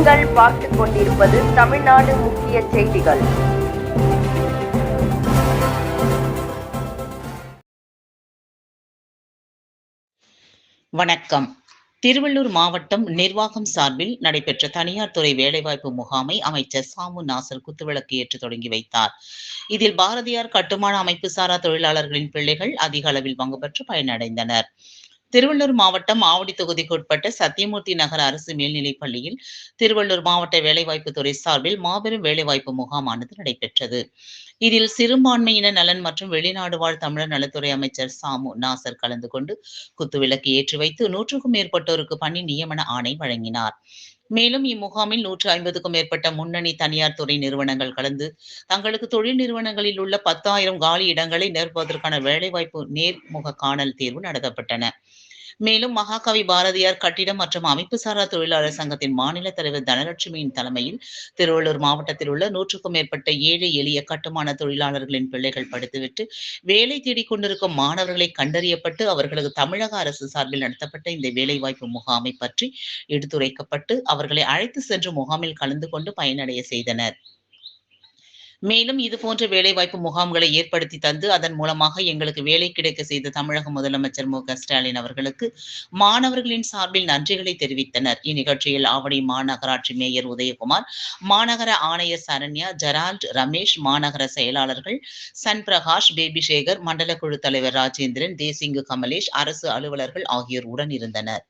நீங்கள் பார்த்துக் கொண்டிருப்பது தமிழ்நாடு முக்கிய செய்திகள். வணக்கம். திருவள்ளூர் மாவட்டம் நிர்வாகம் சார்பில் நடைபெற்ற தனியார் துறை வேலைவாய்ப்பு முகாமை அமைச்சர் சாமு நாசர் குத்துவிளக்கு ஏற்று தொடங்கி வைத்தார். இதில் பாரதியார் கட்டுமான அமைப்பு சாரா தொழிலாளர்களின் பிள்ளைகள் அதிக அளவில் பங்கு பெற்று பயனடைந்தனர். திருவள்ளூர் மாவட்டம் ஆவடி தொகுதிக்கு உட்பட்ட சத்தியமூர்த்தி நகர் அரசு மேல்நிலைப் பள்ளியில் திருவள்ளூர் மாவட்ட வேலைவாய்ப்பு துறை சார்பில் மாபெரும் வேலைவாய்ப்பு முகாமானது நடைபெற்றது. இதில் சிறுபான்மையின நலன் மற்றும் வெளிநாடு வாழ் தமிழர் நலத்துறை அமைச்சர் சாமு நாசர் கலந்து கொண்டு குத்துவிளக்கு ஏற்றி வைத்து நூற்றுக்கும் மேற்பட்டோருக்கு பணி நியமன ஆணை வழங்கினார். மேலும் இம்முகாமில் நூற்று ஐம்பதுக்கும் மேற்பட்ட முன்னணி தனியார் துறை நிறுவனங்கள் கலந்து தங்களுக்கு தொழில் நிறுவனங்களில் உள்ள பத்தாயிரம் காலி இடங்களை நிரப்புவதற்கான வேலைவாய்ப்பு நேர்முக காணல் தேர்வு நடத்தப்பட்டன. மேலும் மகாகவி பாரதியார் கட்டிடம் மற்றும் அமைப்புசாரா தொழிலாளர் சங்கத்தின் மாநில தலைவர் தனலட்சுமியின் தலைமையில் திருவள்ளூர் மாவட்டத்தில் உள்ள நூற்றுக்கும் மேற்பட்ட ஏழை எளிய கட்டுமான தொழிலாளர்களின் பிள்ளைகள் படித்துவிட்டு வேலை தேடிக் கொண்டிருக்கும் மாணவர்களை கண்டறியப்பட்டு அவர்களுக்கு தமிழக அரசு சார்பில் நடத்தப்பட்ட இந்த வேலைவாய்ப்பு முகாமை பற்றி எடுத்துரைக்கப்பட்டு அவர்களை அழைத்து சென்று முகாமில் கலந்து கொண்டு பயனடைய செய்தனர். மேலும் இது போன்ற வேலைவாய்ப்பு முகாம்களை ஏற்படுத்தி தந்து அதன் மூலமாக எங்களுக்கு வேலை கிடைக்க செய்த தமிழக முதலமைச்சர் மு க ஸ்டாலின் அவர்களுக்கு மாணவர்களின் சார்பில் நன்றிகளை தெரிவித்தனர். இந்நிகழ்ச்சியில் ஆவடி மாநகராட்சி மேயர் உதயகுமார் மாநகர ஆணையர் சரண்யா ஜெரால்ட் ரமேஷ் மாநகர செயலாளர்கள் சன் பிரகாஷ் பேபிசேகர் மண்டல குழு தலைவர் ராஜேந்திரன் தேசிங்கு கமலேஷ் அரசு அலுவலர்கள் ஆகியோர் உடன் இருந்தனர்.